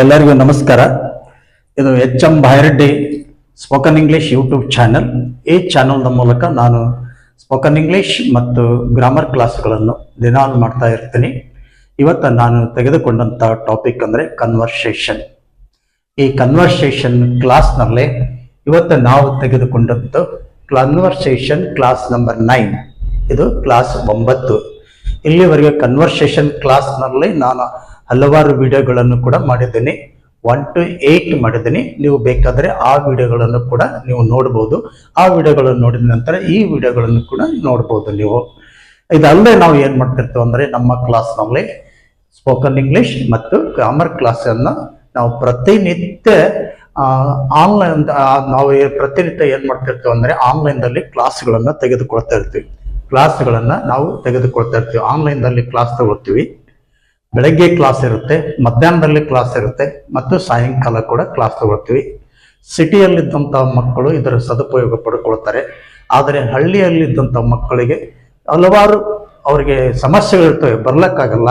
ಎಲ್ಲರಿಗೂ ನಮಸ್ಕಾರ. ಇದು H M Bhayareddy spoken English YouTube channel ಈ ಚಾನೆಲ್ನ ಮೂಲಕ ನಾನು ಸ್ಪೋಕನ್ ಇಂಗ್ಲಿಷ್ ಮತ್ತು ಗ್ರಾಮರ್ ಕ್ಲಾಸ್ಗಳನ್ನು ದಿನಾಲು ಮಾಡ್ತಾ ಇರ್ತೀನಿ. ಇವತ್ತು ನಾನು ತೆಗೆದುಕೊಂಡಂಥ ಟಾಪಿಕ್ ಅಂದರೆ ಕನ್ವರ್ಸೇಷನ್ ಈ ಕನ್ವರ್ಸೇಷನ್ ಕ್ಲಾಸ್ನಲ್ಲಿ ಇವತ್ತು ನಾವು ತೆಗೆದುಕೊಂಡದ್ದು ಕನ್ವರ್ಸೇಷನ್ ಕ್ಲಾಸ್ ನಂಬರ್ ನೈನ್ ಇದು ಕ್ಲಾಸ್ ಒಂಬತ್ತು. ಇಲ್ಲಿವರೆಗೆ ಕನ್ವರ್ಸೇಷನ್ ಕ್ಲಾಸ್ನಲ್ಲಿ ನಾನು ಹಲವಾರು ವಿಡಿಯೋಗಳನ್ನು ಕೂಡ ಮಾಡಿದ್ದೀನಿ. ಒನ್ ಟು ಏಯ್ಟ್ ಮಾಡಿದ್ದೀನಿ. ನೀವು ಬೇಕಾದರೆ ಆ ವಿಡಿಯೋಗಳನ್ನು ಕೂಡ ನೀವು ನೋಡ್ಬೋದು. ಆ ವಿಡಿಯೋಗಳನ್ನು ನೋಡಿದ ನಂತರ ಈ ವಿಡಿಯೋಗಳನ್ನು ಕೂಡ ನೋಡ್ಬೋದು ನೀವು. ಇದಲ್ಲದೆ ನಾವು ಏನು ಮಾಡ್ತಿರ್ತೇವೆ ಅಂದರೆ ನಮ್ಮ ಕ್ಲಾಸ್ನಲ್ಲಿ ಸ್ಪೋಕನ್ ಇಂಗ್ಲಿಷ್ ಮತ್ತು ಗ್ರಾಮರ್ ಕ್ಲಾಸನ್ನು ನಾವು ಪ್ರತಿನಿತ್ಯ ಆನ್ಲೈನ್ ನಾವು ಪ್ರತಿನಿತ್ಯ ಏನು ಮಾಡ್ತಿರ್ತೇವೆ ಅಂದರೆ ಆನ್ಲೈನ್ದಲ್ಲಿ ಕ್ಲಾಸ್ಗಳನ್ನು ತೆಗೆದುಕೊಳ್ತಾ ಇರ್ತೀವಿ. ಕ್ಲಾಸ್ಗಳನ್ನು ನಾವು ತೆಗೆದುಕೊಳ್ತಾ ಇರ್ತೀವಿ. ಆನ್ಲೈನ್ದಲ್ಲಿ ಕ್ಲಾಸ್ ತಗೊಳ್ತೀವಿ. ಬೆಳಗ್ಗೆ ಕ್ಲಾಸ್ ಇರುತ್ತೆ, ಮಧ್ಯಾಹ್ನದಲ್ಲಿ ಕ್ಲಾಸ್ ಇರುತ್ತೆ, ಮತ್ತು ಸಾಯಂಕಾಲ ಕೂಡ ಕ್ಲಾಸ್ ತಗೊಳ್ತೀವಿ. ಸಿಟಿಯಲ್ಲಿದ್ದಂಥ ಮಕ್ಕಳು ಇದರ ಸದುಪಯೋಗ ಪಡ್ಕೊಳ್ತಾರೆ. ಆದರೆ ಹಳ್ಳಿಯಲ್ಲಿದ್ದಂಥ ಮಕ್ಕಳಿಗೆ ಹಲವಾರು ಅವರಿಗೆ ಸಮಸ್ಯೆಗಳಿರ್ತವೆ, ಬರ್ಲಕ್ಕಾಗಲ್ಲ.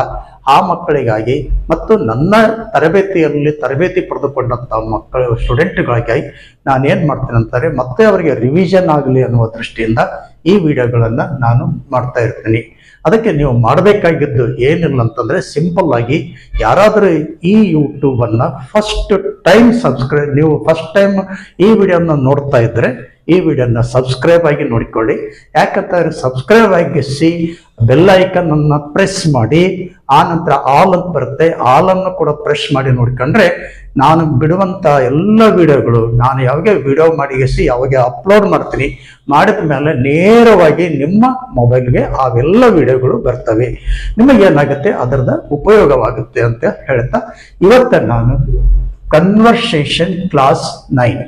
ಆ ಮಕ್ಕಳಿಗಾಗಿ ಮತ್ತು ನನ್ನ ತರಬೇತಿಯಲ್ಲಿ ತರಬೇತಿ ಪಡೆದುಕೊಂಡಂಥ ಮಕ್ಕಳು ಸ್ಟೂಡೆಂಟ್ಗಳಿಗಾಗಿ ನಾನು ಏನು ಮಾಡ್ತೇನೆ ಅಂತಾರೆ ಮತ್ತೆ ಅವರಿಗೆ ರಿವಿಷನ್ ಆಗಲಿ ಅನ್ನುವ ದೃಷ್ಟಿಯಿಂದ ಈ ವಿಡಿಯೋಗಳನ್ನು ನಾನು ಮಾಡ್ತಾ ಇರ್ತೀನಿ. ಅದಕ್ಕೆ ನೀವು ಮಾಡಬೇಕಾಗಿದ್ದು ಏನಿಲ್ಲ ಅಂತಂದರೆ ಸಿಂಪಲ್ ಆಗಿ ಯಾರಾದರೂ ಈ ಯೂಟ್ಯೂಬನ್ನು ಫಸ್ಟ್ ಟೈಮ್ ಸಬ್ಸ್ಕ್ರೈಬ್ ನೀವು ಫಸ್ಟ್ ಟೈಮ್ ಈ ವಿಡಿಯೋನ ನೋಡ್ತಾ ಇದ್ರೆ ಈ ವಿಡಿಯೋನ ಸಬ್ಸ್ಕ್ರೈಬ್ ಆಗಿ ನೋಡಿಕೊಳ್ಳಿ. ಯಾಕಂತಂದರೆ ಸಬ್ಸ್ಕ್ರೈಬ್ ಆಗಿಸಿ, ಬೆಲ್ ಐಕನ್ ಅನ್ನ ಪ್ರೆಸ್ ಮಾಡಿ, ಆ ನಂತರ ಆಲ್ ಅಂತ ಬರುತ್ತೆ, ಆಲ್ ಅನ್ನು ಕೂಡ ಪ್ರೆಸ್ ಮಾಡಿ ನೋಡ್ಕೊಂಡ್ರೆ ನಾನು ಬಿಡುವಂತ ಎಲ್ಲ ವಿಡಿಯೋಗಳು, ನಾನು ಯಾವಾಗ ವಿಡಿಯೋ ಎಸಿ ಯಾವಾಗ ಅಪ್ಲೋಡ್ ಮಾಡ್ತೀನಿ, ಮಾಡಿದ ಮೇಲೆ ನೇರವಾಗಿ ನಿಮ್ಮ ಮೊಬೈಲ್ಗೆ ಅವೆಲ್ಲ ವಿಡಿಯೋಗಳು ಬರ್ತವೆ. ನಿಮಗೆ ಏನಾಗುತ್ತೆ? ಅದರದ ಉಪಯೋಗವಾಗುತ್ತೆ ಅಂತ ಹೇಳ್ತಾ, ಇವತ್ತ ನಾನು ಕನ್ವರ್ಸೇಷನ್ ಕ್ಲಾಸ್ ನೈನ್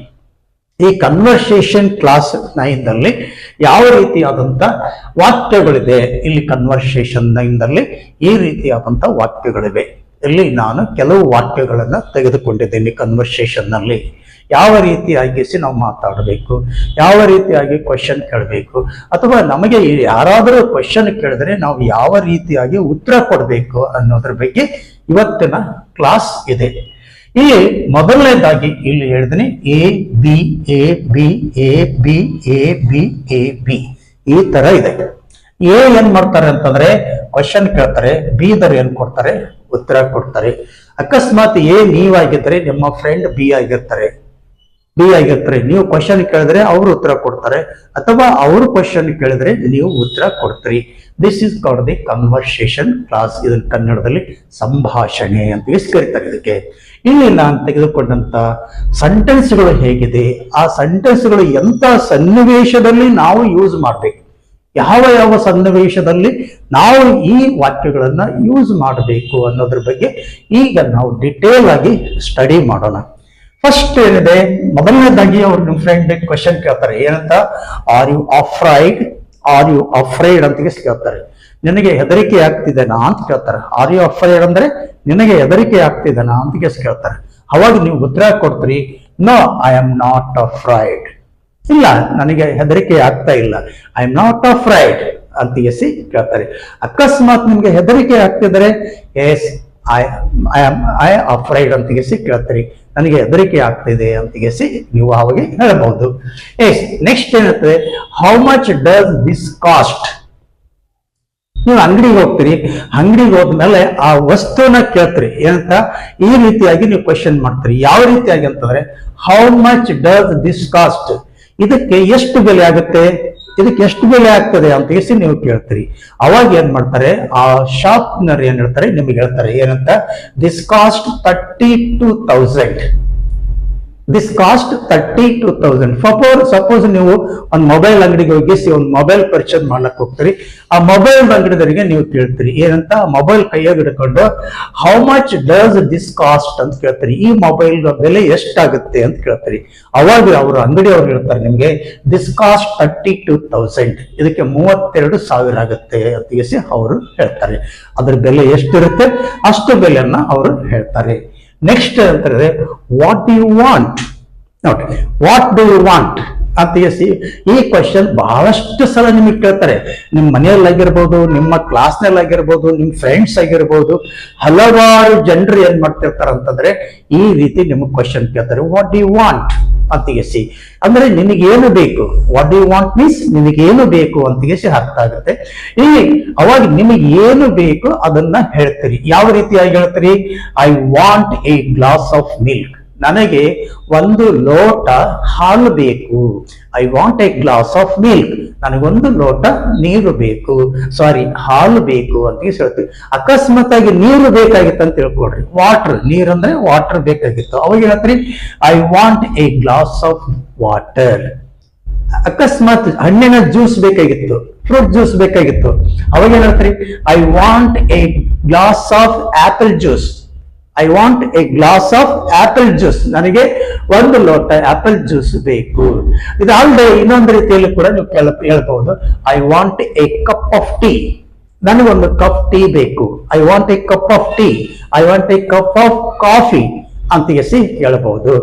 ಈ ಕನ್ವರ್ಸೇಷನ್ ಕ್ಲಾಸ್ ನೈನ್ದಲ್ಲಿ ಯಾವ ರೀತಿಯಾದಂಥ ವಾಕ್ಯಗಳಿದೆ? ಇಲ್ಲಿ ಕನ್ವರ್ಸೇಷನ್ ನೈನ್ದಲ್ಲಿ ಈ ರೀತಿಯಾದಂಥ ವಾಕ್ಯಗಳಿವೆ. ಇಲ್ಲಿ ನಾನು ಕೆಲವು ವಾಕ್ಯಗಳನ್ನು ತೆಗೆದುಕೊಂಡಿದ್ದೀನಿ ಕನ್ವರ್ಸೇಷನ್ನಲ್ಲಿ ಯಾವ ರೀತಿಯಾಗಿಸಿ ನಾವು ಮಾತಾಡಬೇಕು? ಯಾವ ರೀತಿಯಾಗಿ ಕ್ವಶನ್ ಕೇಳಬೇಕು? ಅಥವಾ ನಮಗೆ ಯಾರಾದರೂ ಕ್ವಶನ್ ಕೇಳಿದ್ರೆ ನಾವು ಯಾವ ರೀತಿಯಾಗಿ ಉತ್ತರ ಕೊಡಬೇಕು ಅನ್ನೋದ್ರ ಬಗ್ಗೆ ಇವತ್ತಿನ ಕ್ಲಾಸ್ ಇದೆ. ಇಲ್ಲಿ ಮೊದಲನೇದಾಗಿ ಇಲ್ಲಿ ಹೇಳಿದೀನಿ A B A B A B A B A B ಈ ತರ ಇದೆ. ಎ ಏನ್ ಮಾಡ್ತಾರೆ ಅಂತಂದ್ರೆ ಕ್ವಶನ್ ಕೇಳ್ತಾರೆ ಬಿ ದರ್ ಏನ್ ಕೊಡ್ತಾರೆ? ಉತ್ತರ ಕೊಡ್ತಾರೆ. ಅಕಸ್ಮಾತ್ ಎ ನೀವಾಗಿದ್ರೆ ನಿಮ್ಮ ಫ್ರೆಂಡ್ ಬಿ ಆಗಿರ್ತಾರೆ. ಬಿ ಆಗಿರ್ತಾರೆ. ನೀವು ಕ್ವಶನ್ ಕೇಳಿದ್ರೆ ಅವರು ಉತ್ತರ ಕೊಡ್ತಾರೆ. ಅಥವಾ ಅವರು ಕ್ವಶನ್ ಕೇಳಿದ್ರೆ ನೀವು ಉತ್ತರ ಕೊಡ್ತೀರಿ. This is called the conversation class ಇದನ್ನು ಕನ್ನಡದಲ್ಲಿ ಸಂಭಾಷಣೆ ಅಂತ ಎಷ್ಟು ಕರೀತಾರೆ ಇದಕ್ಕೆ. ಇಲ್ಲಿ ನಾನು ತೆಗೆದುಕೊಂಡಂತ ಸೆಂಟೆನ್ಸ್ಗಳು ಹೇಗಿದೆ. ಆ ಸೆಂಟೆನ್ಸ್ಗಳು ಎಂಥ ಸನ್ನಿವೇಶದಲ್ಲಿ ನಾವು ಯೂಸ್ ಮಾಡ್ಬೇಕು? ಯಾವ ಯಾವ ಸನ್ನಿವೇಶದಲ್ಲಿ ನಾವು ಈ ವಾಕ್ಯಗಳನ್ನು ಯೂಸ್ ಮಾಡಬೇಕು ಅನ್ನೋದ್ರ ಬಗ್ಗೆ ಈಗ ನಾವು ಡಿಟೇಲ್ ಆಗಿ ಸ್ಟಡಿ ಮಾಡೋಣ. ಫಸ್ಟ್ ಏನಿದೆ? ಮೊದಲನೇದಾಗಿ ಅವ್ರು ನಿಮ್ಮ ಫ್ರೆಂಡ್ ಕ್ವಶನ್ ಕೇಳ್ತಾರೆ. ಏನಂತ? Are you afraid are you afraid ಅಂತ ಕೇಳ್ತಾರೆ. ನಿನಗೆ ಹೆದರಿಕೆ ಆಗ್ತಿದೆನಾ ಅಂತ ಕೇಳ್ತಾರೆ. ಆರ್ ಯು ಅಫ್ರೈಡ್ ಅಂದ್ರೆ ನಿನಗೆ ಹೆದರಿಕೆ ಆಗ್ತಿದೆನಾ ಅಂತ ಕೇಳ್ತಾರೆ. ಅವಾಗ ನೀವು ಉತ್ತರ ಕೊಡ್ತೀರಿ no I am not afraid ಇಲ್ಲ, ನನಗೆ ಹೆದರಿಕೆ ಆಗ್ತಾ ಇಲ್ಲ. ಐ ಆಮ್ ನಾಟ್ ಅಫ್ರೈಡ್ ಅಂತ ಎಸಿ ಕೇಳ್ತಾರೆ. ಅಕಸ್ಮಾತ್ ನಿಮ್ಗೆ ಹೆದರಿಕೆ ಆಗ್ತಿದ್ರೆ yes I I am I afraid ಅಂತ ಎಸಿ ಕೇಳ್ತೀರಿ. ನನಗೆ ಹೆದರಿಕೆ ಆಗ್ತಿದೆ ಅಂತ ಗೆಸಿ ನೀವು ಅವಾಗ ಹೇಳಬಹುದು. ಎಸ್ ನೆಕ್ಸ್ಟ್ ಏನಂತಂದ್ರೆ how much does this cost ನೀವು ಅಂಗಡಿಗೆ ಹೋಗ್ತೀರಿ, ಅಂಗಡಿಗೆ ಹೋದ್ಮೇಲೆ ಆ ವಸ್ತುನ ಕೇಳ್ತೀರಿ. ಏನಂತ? ಈ ರೀತಿಯಾಗಿ ನೀವು ಕ್ವಶನ್ ಮಾಡ್ತೀರಿ. ಯಾವ ರೀತಿಯಾಗಿ ಅಂತಂದ್ರೆ how much does this cost ಇದಕ್ಕೆ ಎಷ್ಟು ಬೆಲೆ ಆಗುತ್ತೆ? ಇದಕ್ಕೆ ಎಷ್ಟು ಬೆಲೆ ಆಗ್ತದೆ ಅಂತ ಹೇಳಿ ನೀವು ಕೇಳ್ತೀರಿ. ಅವಾಗ ಏನ್ ಮಾಡ್ತಾರೆ, ಆ ಶಾಪ್ನರ್ ಏನ್ ಹೇಳ್ತಾರೆ, ನಿಮ್ಗೆ ಹೇಳ್ತಾರೆ, ಏನಂತ this cost thirty two thousand this cost thirty two thousand suppose suppose ನೀವು ಒಂದು ಮೊಬೈಲ್ ಅಂಗಡಿಗೆ ಹೋಗಿ ಒಂದು ಮೊಬೈಲ್ ಪರ್ಚೇಸ್ ಮಾಡ್ಲಕ್ ಹೋಗ್ತೀರಿ. ಆ ಮೊಬೈಲ್ ಅಂಗಡಿದವರಿಗೆ ನೀವು ಕೇಳ್ತೀರಿ, ಏನಂತ? ಮೊಬೈಲ್ ಕೈಯಾಗ ಹಿಡ್ಕೊಂಡು how much does this cost ಅಂತ ಕೇಳ್ತೀರಿ. ಈ ಮೊಬೈಲ್ ಬೆಲೆ ಎಷ್ಟಾಗುತ್ತೆ ಅಂತ ಕೇಳ್ತೀರಿ. ಅವಾಗ ಅವರು ಅಂಗಡಿಯವ್ರು ಹೇಳ್ತಾರೆ ನಿಮಗೆ this cost thirty two thousand ಇದಕ್ಕೆ ಮೂವತ್ತೆರಡು ಸಾವಿರ ಆಗುತ್ತೆ ಅಂತ ಅವರು ಹೇಳ್ತಾರೆ. ಅದ್ರ ಬೆಲೆ ಎಷ್ಟಿರುತ್ತೆ? ಅಷ್ಟು ಬೆಲೆಯನ್ನ ಅವರು ಹೇಳ್ತಾರೆ. ನೆಕ್ಸ್ಟ್ ಅಂತಂದ್ರೆ ವಾಟ್ ಯು ವಾಂಟ್ ನೋಡಿ ವಾಟ್ ಡು ಯು ವಾಂಟ್ ಅಂತ ತಿಳಿಸಿ. ಈ ಕ್ವಶನ್ ಬಹಳಷ್ಟು ಸಲ ನಿಮಗೆ ಕೇಳ್ತಾರೆ. ನಿಮ್ಮ ಮನೆಯಲ್ಲಾಗಿರ್ಬೋದು, ನಿಮ್ಮ ಕ್ಲಾಸ್ನಲ್ಲಾಗಿರ್ಬೋದು ನಿಮ್ಮ ಫ್ರೆಂಡ್ಸ್ ಆಗಿರ್ಬೋದು, ಹಲವಾರು ಜನರು ಏನ್ ಮಾಡ್ತಿರ್ತಾರೆ ಅಂತಂದ್ರೆ, ಈ ರೀತಿ ನಿಮಗೆ ಕ್ವಶನ್ ಕೇಳ್ತಾರೆ. ವಾಟ್ ಡಿ ವಾಂಟ್ ಅಂತ ಎಸಿ ಅಂದ್ರೆ ನಿನಗೇನು ಬೇಕು? ವಾಟ್ ಡಿ ವಾಂಟ್ ಮೀನ್ಸ್ ನಿನಗೇನು ಬೇಕು ಅಂತ ಎಸಿ ಅರ್ಥ ಆಗುತ್ತೆ. ಇಲ್ಲಿ ಅವಾಗ ನಿಮಗೆ ಏನು ಬೇಕು ಅದನ್ನ ಹೇಳ್ತೀರಿ. ಯಾವ ರೀತಿಯಾಗಿ ಹೇಳ್ತೀರಿ? I want a glass of milk ನನಗೆ ಒಂದು ಲೋಟ ಹಾಲು ಬೇಕು. I want a glass of milk ನನಗೊಂದು ಲೋಟ ನೀರು ಬೇಕು. ಸಾರಿ ಹಾಲು ಬೇಕು ಅಂತ ಹೇಳ್ತೀವಿ. ಅಕಸ್ಮಾತ್ ಆಗಿ ನೀರು ಬೇಕಾಗಿತ್ತು ಅಂತ ತಿಳ್ಕೊಡ್ರಿ ವಾಟರ್ ನೀರಂದ್ರೆ ವಾಟರ್ ಬೇಕಾಗಿತ್ತು. ಅವಾಗ ಹೇಳ್ತೀರಿ I want a glass of water ಅಕಸ್ಮಾತ್ ಹಣ್ಣಿನ ಜ್ಯೂಸ್ ಬೇಕಾಗಿತ್ತು ಫ್ರೂಟ್ ಜ್ಯೂಸ್ ಬೇಕಾಗಿತ್ತು. ಅವಾಗ ಹೇಳ್ತೀರಿ I want a glass of apple juice I want a glass of apple juice ನನಗೆ ಒಂದು ಲೋಟ ಆಪಲ್ ಜ್ಯೂಸ್ ಬೇಕು. ಇದಲ್ಲದೆ ಇನ್ನೊಂದು ರೀತಿಯಲ್ಲಿ ಕೂಡ ನೀವು ಕೇಳ, ಹೇಳ್ಬಹುದು. I want a cup of tea ನನಗೊಂದು ಕಪ್ ಟೀ ಬೇಕು. I want a cup of tea I want a cup of coffee ಅಂತ ಎಸಿ ಹೇಳಬಹುದು.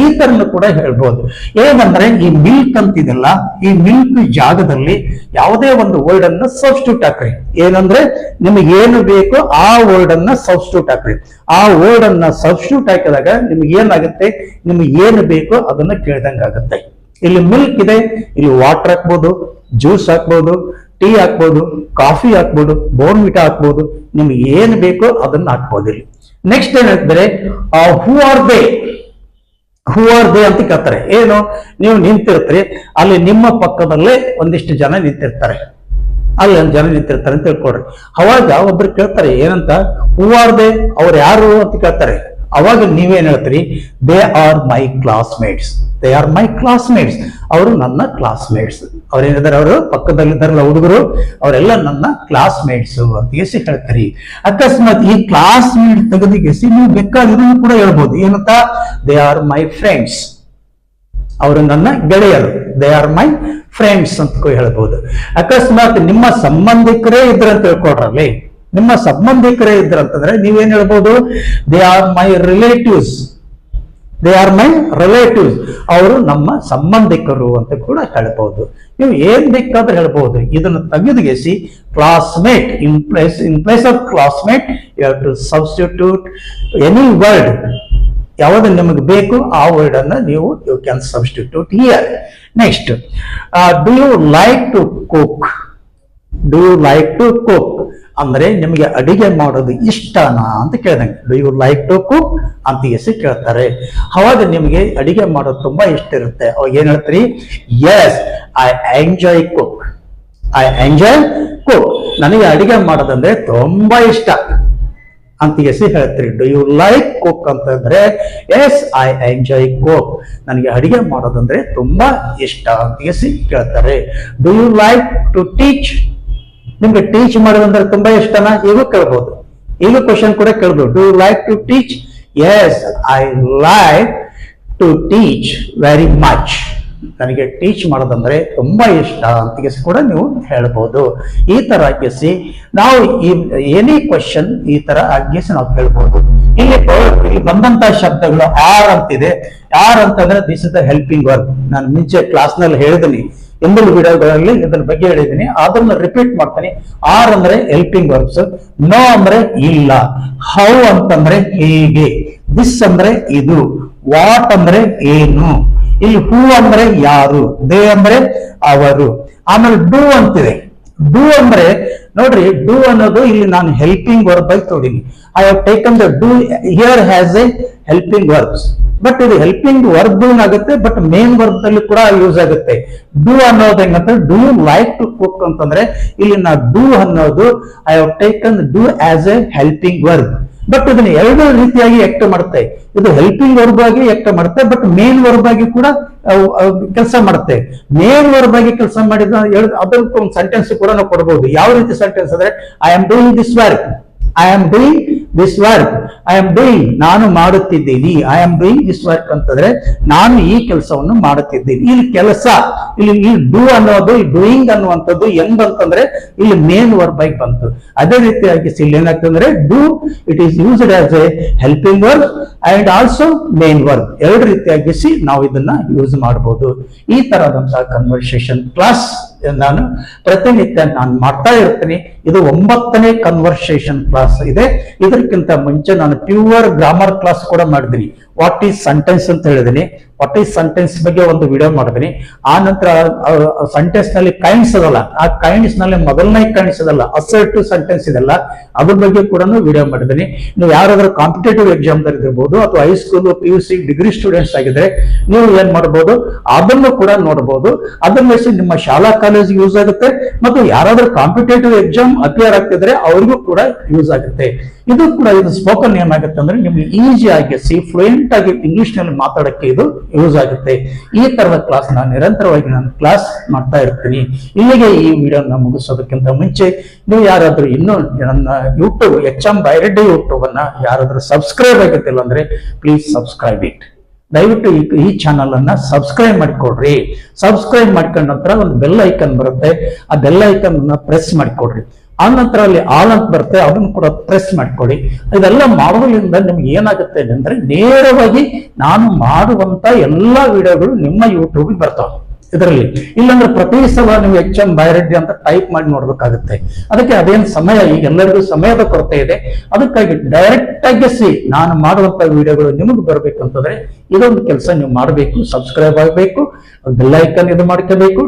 ಈ ತರನು ಕೂಡ ಹೇಳ್ಬಹುದು ಏನಂದ್ರೆ ಈ ಮಿಲ್ಕ್ ಅಂತಿದೆಲ್ಲ, ಈ ಮಿಲ್ಕ್ ಜಾಗದಲ್ಲಿ ಯಾವುದೇ ಒಂದು ವರ್ಡ್ ಅನ್ನ ಸಬ್ಸ್ಟ್ಯೂಟ್ ಹಾಕ್ರಿ. ಏನಂದ್ರೆ ನಿಮಗೆ ಏನು ಬೇಕೋ ಆ ವರ್ಡ್ ಅನ್ನ ಸಬ್ಸ್ಟ್ಯೂಟ್ ಹಾಕ್ರಿ. ಆ ವರ್ಡ್ ಅನ್ನ ಸಬ್ಸ್ಟ್ಯೂಟ್ ಹಾಕಿದಾಗ ನಿಮ್ಗೆ ಏನಾಗುತ್ತೆ? ನಿಮ್ಗೆ ಏನು ಬೇಕೋ ಅದನ್ನ ಕೇಳ್ದಂಗ ಆಗುತ್ತೆ. ಇಲ್ಲಿ ಮಿಲ್ಕ್ ಇದೆ, ಇಲ್ಲಿ ವಾಟರ್ ಹಾಕ್ಬೋದು ಜ್ಯೂಸ್ ಹಾಕ್ಬೋದು ಟೀ ಹಾಕ್ಬೋದು ಕಾಫಿ ಹಾಕ್ಬೋದು ಬೋರ್ನ್ವಿಟಾ ಹಾಕ್ಬೋದು, ನಿಮ್ಗೆ ಏನು ಬೇಕೋ ಅದನ್ನ ಹಾಕ್ಬೋದು ಇಲ್ಲಿ. ನೆಕ್ಸ್ಟ್ ಏನಾಗ್ತಾರೆ who are they who are they ಅಂತ ಕೇಳ್ತಾರೆ. ಏನು? ನೀವು ನಿಂತಿರ್ತೀರಿ. ಅಲ್ಲಿ ನಿಮ್ಮ ಪಕ್ಕದಲ್ಲೇ ಒಂದಿಷ್ಟು ಜನ ನಿಂತಿರ್ತಾರೆ. ಅಲ್ಲಿ ಒಂದು ಜನ ನಿಂತಿರ್ತಾರೆ ಅಂತ ತಿಳ್ಕೊಡ್ರಿ ಅವಾಗ ಒಬ್ರು ಕೇಳ್ತಾರೆ, ಏನಂತ? ಹೂ ಆರ್ ದೇ ಅವ್ರು ಯಾರು ಅಂತ ಕೇಳ್ತಾರೆ. ಅವಾಗ ನೀವೇನ್ ಹೇಳ್ತೀರಿ? They are my classmates they are my classmates ಅವರು ನನ್ನ ಕ್ಲಾಸ್ಮೇಟ್ಸ್ ಅವ್ರೇನಿದ್ದಾರೆ ಅವರು ಪಕ್ಕದಲ್ಲಿದ್ದಾರಲ್ಲ ಹುಡುಗರು. ಅವರೆಲ್ಲ ನನ್ನ ಕ್ಲಾಸ್ಮೇಟ್ಸ್ ಅಂತ ಎಸಿ ಹೇಳ್ತಾರೆ. ಅಕಸ್ಮಾತ್ ಈ ಕ್ಲಾಸ್ಮೇಟ್ ತೆಗೆದಿಗೆಸಿ ನೀವು ಬೇಕಾಗಿರೋದು ಕೂಡ ಹೇಳ್ಬೋದು. ಏನಂತ? ದೇ ಆರ್ ಮೈ ಫ್ರೆಂಡ್ಸ್ ಅವರು ನನ್ನ ಗೆಳೆಯರು. ದೇ ಆರ್ ಮೈ ಫ್ರೆಂಡ್ಸ್ ಅಂತ ಹೇಳ್ಬೋದು. ಅಕಸ್ಮಾತ್ ನಿಮ್ಮ ಸಂಬಂಧಿಕರೇ ಇದ್ರಂತ ತಿಳ್ಕೊಡ್ರಲ್ಲಿ ನಿಮ್ಮ ಸಂಬಂಧಿಕರೇ ಇದ್ರಂತಂದ್ರೆ ನೀವೇನ್ ಹೇಳ್ಬೋದು? They are my relatives they are my relatives ಅವರು ನಮ್ಮ ಸಂಬಂಧಿಕರು ಅಂತ ಕೂಡ ಹೇಳ್ಬೋದು. ನೀವು ಏನ್ ಬೇಕಾದ್ರೆ ಹೇಳ್ಬೋದು. ಇದನ್ನು ತೆಗೆದುಗೆಸಿ classmate in place in place of classmate you have to substitute any word ಯಾವುದು ನಿಮಗೆ ಬೇಕು, ಆ ವರ್ಡ್ ಅನ್ನ ನೀವು you can substitute here next do you like to cook do you like to cook ಅಂದ್ರೆ ನಿಮಗೆ ಅಡಿಗೆ ಮಾಡೋದು ಇಷ್ಟನಾ ಅಂತ ಕೇಳ್ದಂಗೆ. Do you like to cook ಅಂತ ಎಸಿ ಕೇಳ್ತಾರೆ. ಅವಾಗ ನಿಮಗೆ ಅಡಿಗೆ ಮಾಡೋದು ತುಂಬಾ ಇಷ್ಟ ಇರುತ್ತೆ. ಅವಾಗ ಏನ್ ಹೇಳ್ತೀರಿ? Yes I enjoy cook I enjoy cook ನನಗೆ ಅಡಿಗೆ ಮಾಡೋದಂದ್ರೆ ತುಂಬಾ ಇಷ್ಟ ಅಂತ ಎಸಿ ಹೇಳ್ತೀರಿ. ಡು ಯು ಲೈಕ್ ಕುಕ್ ಅಂತಂದ್ರೆ ಎಸ್ ಐ ಎಂಜಾಯ್ ಕುಕ್ ನನಗೆ ಅಡಿಗೆ ಮಾಡೋದಂದ್ರೆ ತುಂಬಾ ಇಷ್ಟ ಅಂತ ಎಸಿ ಕೇಳ್ತಾರೆ. Do you like to teach ನಿಮ್ಗೆ ಟೀಚ್ ಮಾಡೋದಂದ್ರೆ ತುಂಬಾ ಇಷ್ಟನಾ? ಈಗೂ ಕೇಳ್ಬೋದು. ಈಗ ಕ್ವಶನ್ ಕೂಡ ಕೇಳ್ಬೋದು. Do like to teach yes I like to teach very much ನನಗೆ ಟೀಚ್ ಮಾಡೋದಂದ್ರೆ ತುಂಬಾ ಇಷ್ಟ ಅಂತ ಕೂಡ ನೀವು ಹೇಳ್ಬೋದು. ಈ ತರ ಆಗಿಸಿ ನಾವು ಈ ಎನಿ ಕ್ವಶನ್ ಈ ತರ ಅಗ್ಗಿಸಿ ನಾವು ಕೇಳ್ಬೋದು. ಇಲ್ಲಿ ಇಲ್ಲಿ ಬಂದಂತ ಶಬ್ದಗಳು ಆರ್ ಅಂತಿದೆ. ಆರ್ ಅಂತಂದ್ರೆ this is the helping work ನಾನು ಮುಂಚೆ ಕ್ಲಾಸ್ನಲ್ಲಿ ಹೇಳಿದೀನಿ. ಎಂಬುದು ವಿಡಿಯೋಗಳಲ್ಲಿ ಇದರ ಬಗ್ಗೆ ಹೇಳಿದ್ದೀನಿ. ಅದನ್ನ ರಿಪೀಟ್ ಮಾಡ್ತೀನಿ. ಆರ್ ಅಂದ್ರೆ ಹೆಲ್ಪಿಂಗ್ ವರ್ಬ್ಸ್ ನೋ ಅಂದ್ರೆ ಇಲ್ಲ ಹೌ ಅಂತಂದ್ರೆ ಹೇಗೆ ದಿಸ್ ಅಂದ್ರೆ ಇದು ವಾಟ್ ಅಂದ್ರೆ ಏನು, ಇಲ್ಲಿ ಹೂ ಅಂದ್ರೆ ಯಾರು ದೇ ಅಂದ್ರೆ ಅವರು. ಆಮೇಲೆ ಡೂ ಅಂತಿದೆ. ಡೂ ಅಂದ್ರೆ, ನೋಡ್ರಿ ಡೂ ಅನ್ನೋದು ಇಲ್ಲಿ ನಾನು ಹೆಲ್ಪಿಂಗ್ ವರ್ಬ್ ಆಗಿ ತೊಡೀನಿ I have taken the do here has a helping verbs but ಇದು ಹೆಲ್ಪಿಂಗ್ ವರ್ಬ್ ಆಗುತ್ತೆ ಬಟ್ ಮೇನ್ ವರ್ಬ್ನಲ್ಲಿ ಕೂಡ ಯೂಸ್ ಆಗುತ್ತೆ. ಡೂ ಅನ್ನೋದು ಹೆಂಗಂತ ಡೂ ಲೈಕ್ ಟು ಕುಕ್ ಅಂತಂದ್ರೆ, ಇಲ್ಲಿ ನಾ ಡೂ ಅನ್ನೋದು I have taken do as a helping verb but ಇದನ್ನ ಎರಡು ರೀತಿಯಾಗಿ ಎಕ್ಟ್ ಮಾಡುತ್ತೆ. ಇದು ಹೆಲ್ಪಿಂಗ್ ವರ್ಬ್ ಆಗಿ ಎಕ್ಟ್ ಮಾಡುತ್ತೆ ಬಟ್ ಮೇನ್ ವರ್ಬ್ ಆಗಿ ಕೂಡ ಕೆಲಸ ಮಾಡುತ್ತೆ. ಮೇನ್ ವರ್ಬ್ ಆಗಿ ಕೆಲಸ ಮಾಡಿದ ಅದಕ್ಕೆ ಒಂದು ಸೆಂಟೆನ್ಸ್ ಕೂಡ ನಾವು ಕೊಡಬಹುದು ಯಾವ ರೀತಿ ಸೆಂಟೆನ್ಸ್ ಅಂದ್ರೆ I am doing this work I am doing this work I am doing ನಾನು ಮಾಡುತ್ತಿದ್ದೀನಿ. I am doing this work ಅಂತಂದ್ರೆ ನಾನು ಈ ಕೆಲಸವನ್ನು ಮಾಡುತ್ತಿದ್ದೀನಿ. ಇಲ್ಲಿ ಕೆಲಸ, ಇಲ್ಲಿ ಈ ಡೂ ಅನ್ನೋದು ಡೂಯಿಂಗ್ ಅನ್ನುವಂಥದ್ದು ಹೆಂಗ್ ಬಂತಂದ್ರೆ ಇಲ್ಲಿ ಮೇನ್ ವರ್ಬ್ ಬೈಕ್ ಬಂತು. ಅದೇ ರೀತಿಯಾಗಿ ಇಲ್ಲಿ ಏನಾಗ್ತಂದ್ರೆ do it is used as a helping verb and also main verb ಎರಡು ರೀತಿಯಾಗಿ ಸಿ ನಾವು ಇದನ್ನ ಯೂಸ್ ಮಾಡಬಹುದು ಈ ತರದಂತಹ ಕನ್ವರ್ಸೇಷನ್ ಕ್ಲಾಸ್ ನಾನು ಪ್ರತಿನಿತ್ಯ ನಾನು ಮಾಡ್ತಾ ಇರ್ತೀನಿ. ಇದು ಒಂಬತ್ತನೇ ಕನ್ವರ್ಸೇಷನ್ ಕ್ಲಾಸ್ ಇದೆ. ಇದಕ್ಕಿಂತ ಮುಂಚೆ ನಾನು ಪ್ಯೂರ್ ಗ್ರಾಮರ್ ಕ್ಲಾಸ್ ಕೂಡ ಮಾಡಿದ್ದೀನಿ. ವಾಟ್ ಈಸ್ ಸೆಂಟೆನ್ಸ್ ಅಂತ ಹೇಳಿದೀನಿ ವಾಟ್ ಈಸ್ ಸೆಂಟೆನ್ಸ್ ಬಗ್ಗೆ ಒಂದು ವಿಡಿಯೋ ಮಾಡಿದೀನಿ ಆ ನಂತರ ಸೆಂಟೆನ್ಸ್ನಲ್ಲಿ ಕೈಂಡ್ಸ್ ಅದಲ್ಲ. ಆ ಕೈಂಡ್ಸ್ನಲ್ಲಿ ಮೊದಲನೇ ಕೈಂಡ್ಸ್ ಅದಲ್ಲ ಅಸರ್ಟಿವ್ ಸೆಂಟೆನ್ಸ್ ಇದೆಲ್ಲ. ಅದ್ರ ಬಗ್ಗೆ ಕೂಡ ವಿಡಿಯೋ ಮಾಡಿದ್ದೀನಿ. ನೀವು ಯಾರಾದ್ರೂ ಕಾಂಪಿಟೇಟಿವ್ ಎಕ್ಸಾಮ್ ಇರ್ಬೋದು ಅಥವಾ high school P U C degree students ಆಗಿದ್ರೆ ನೀವು ಏನ್ ಮಾಡಬಹುದು ಅದನ್ನು ಕೂಡ ನೋಡಬಹುದು ಅದನ್ನ ನಿಮ್ಮ ಶಾಲಾ ಕಾಲೇಜ್ ಯೂಸ್ ಆಗುತ್ತೆ. ಮತ್ತು ಯಾರಾದ್ರೂ ಕಾಂಪಿಟೇಟಿವ್ ಎಕ್ಸಾಮ್ ಅಪಿಯರ್ ಆಗ್ತಿದ್ರೆ ಅವ್ರಿಗೂ ಕೂಡ ಯೂಸ್ ಆಗುತ್ತೆ. ಇದು ಕೂಡ ಇದು ಸ್ಪೋಕನ್ ಏನಾಗುತ್ತೆ ಅಂದ್ರೆ ನಿಮ್ಗೆ ಈಸಿ ಆಗಿ ಸಿ ಫ್ಲೂಯೆಂಟ್ ಆಗಿ ಇಂಗ್ಲಿಷ್ನಲ್ಲಿ ಮಾತಾಡಕ್ಕೆ ಇದು ಯೂಸ್ ಆಗುತ್ತೆ. ಈ ತರದ ಕ್ಲಾಸ್ ನಾನು ನಿರಂತರವಾಗಿ ನಾನು ಕ್ಲಾಸ್ ಮಾಡ್ತಾ ಇರ್ತೀನಿ. ಇಲ್ಲಿಗೆ ಈ ವಿಡಿಯೋನ ಮುಗಿಸೋದಕ್ಕಿಂತ ಮುಂಚೆ, ನೀವು ಯಾರಾದ್ರೂ ಇನ್ನೂ ನನ್ನ YouTube H M Byreddy YouTube ಅನ್ನ ಯಾರಾದ್ರೂ ಸಬ್ಸ್ಕ್ರೈಬ್ ಆಗುತ್ತಿಲ್ಲ ಅಂದ್ರೆ ಪ್ಲೀಸ್ ಸಬ್ಸ್ಕ್ರೈಬ್ ಇಟ್ ದಯವಿಟ್ಟು ಈ ಚಾನಲ್ ಅನ್ನ ಸಬ್ಸ್ಕ್ರೈಬ್ ಮಾಡಿಕೊಡ್ರಿ. ಸಬ್ಸ್ಕ್ರೈಬ್ ಮಾಡ್ಕೊಂಡ ನಂತರ ಒಂದು ಬೆಲ್ ಐಕನ್ ಬರುತ್ತೆ. ಆ ಬೆಲ್ ಐಕನ್ ಅನ್ನ ಪ್ರೆಸ್ ಮಾಡಿಕೊಡ್ರಿ. ಆ ನಂತರ ಅಲ್ಲಿ ಆಲ್ ಅಂತ ಬರುತ್ತೆ, ಅದನ್ನು ಕೂಡ ಪ್ರೆಸ್ ಮಾಡ್ಕೊಳ್ಳಿ ಇದೆಲ್ಲ ಮಾಡೋದ್ರಿಂದ ನಿಮ್ಗೆ ಏನಾಗುತ್ತೆ ಅಂದ್ರೆ, ನೇರವಾಗಿ ನಾನು ಮಾಡುವಂತ ಎಲ್ಲಾ ವಿಡಿಯೋಗಳು ನಿಮ್ಮ ಯೂಟ್ಯೂಬ್ ಬರ್ತಾವೆ. ಇದರಲ್ಲಿ. ಇಲ್ಲಾಂದ್ರೆ ಪ್ರತಿ ಸಲ ನೀವು ಎಚ್ ಎಂ ಬೈರೆಡ್ಡಿ ಅಂತ ಟೈಪ್ ಮಾಡಿ ನೋಡ್ಬೇಕಾಗುತ್ತೆ. ಅದಕ್ಕೆ ಅದೇನು ಸಮಯ? ಈಗ ಎಲ್ಲರಿಗೂ ಸಮಯದ ಕೊರತೆ ಇದೆ. ಅದಕ್ಕಾಗಿ ಡೈರೆಕ್ಟ್ ಆಗಿ ಸಿ ನಾನು ಮಾಡುವಂತ ವಿಡಿಯೋಗಳು ನಿಮಗೆ ಬರಬೇಕು ಅಂತಂದ್ರೆ ಇದೊಂದು ಕೆಲಸ ನೀವು ಮಾಡಬೇಕು ಸಬ್ಸ್ಕ್ರೈಬ್ ಆಗಬೇಕು ಬೆಲ್ ಐಕನ್ ಇದು ಮಾಡ್ಕೋಬೇಕು.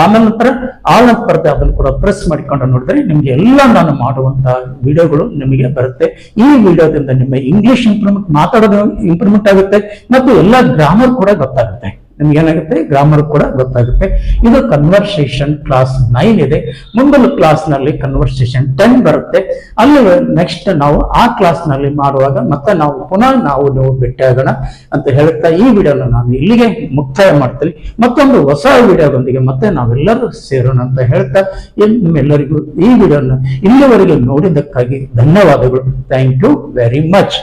ಆಮೇಲೆ ನಂತರ ಆಲ್ ಅಂತ ಬರುತ್ತೆ, ಅದನ್ನು ಕೂಡ ಪ್ರೆಸ್ ಮಾಡಿಕೊಂಡು ನೋಡಿದ್ರೆ ನಿಮ್ಗೆ ಎಲ್ಲ ನಾನು ಮಾಡುವಂತಹ ವಿಡಿಯೋಗಳು ನಿಮಗೆ ಬರುತ್ತೆ. ಈ ವಿಡಿಯೋದಿಂದ ನಿಮ್ಮ ಇಂಗ್ಲಿಷ್ ಇಂಪ್ರೂವ್ಮೆಂಟ್ ಮಾತಾಡೋದು ಇಂಪ್ರೂವ್ಮೆಂಟ್ ಆಗುತ್ತೆ. ಮತ್ತು ಎಲ್ಲ ಗ್ರಾಮರ್ ಕೂಡ ಗೊತ್ತಾಗುತ್ತೆ. ನಿಮ್ಗೆ ಏನಾಗುತ್ತೆ ಗ್ರಾಮರ್ ಕೂಡ ಗೊತ್ತಾಗುತ್ತೆ. ಇದು ಕನ್ವರ್ಸೇಷನ್ ಕ್ಲಾಸ್ ನೈನ್ ಇದೆ. ಮುಂದಿನ ಕ್ಲಾಸ್ನಲ್ಲಿ ಕನ್ವರ್ಸೇಷನ್ ಟೆನ್ ಬರುತ್ತೆ. ಅಲ್ಲಿ ನೆಕ್ಸ್ಟ್ ನಾವು ಆ ಕ್ಲಾಸ್ನಲ್ಲಿ ಮಾಡುವಾಗ ಮತ್ತೆ ನಾವು ಪುನಃ ನಾವು ನೀವು ಭೇಟಿಯಾಗೋಣ ಅಂತ ಹೇಳುತ್ತಾ ಈ ವಿಡಿಯೋನ ನಾನು ಇಲ್ಲಿಗೆ ಮುಕ್ತಾಯ ಮಾಡ್ತೀನಿ. ಮತ್ತೊಂದು ಹೊಸ ವಿಡಿಯೋದೊಂದಿಗೆ ಮತ್ತೆ ನಾವೆಲ್ಲರೂ ಸೇರೋಣ ಅಂತ ಹೇಳ್ತಾ ನಿಮ್ಮೆಲ್ಲರಿಗೂ ಈ ವಿಡಿಯೋನ ಇಲ್ಲಿವರೆಗೆ ನೋಡಿದ್ದಕ್ಕಾಗಿ ಧನ್ಯವಾದಗಳು. Thank you very much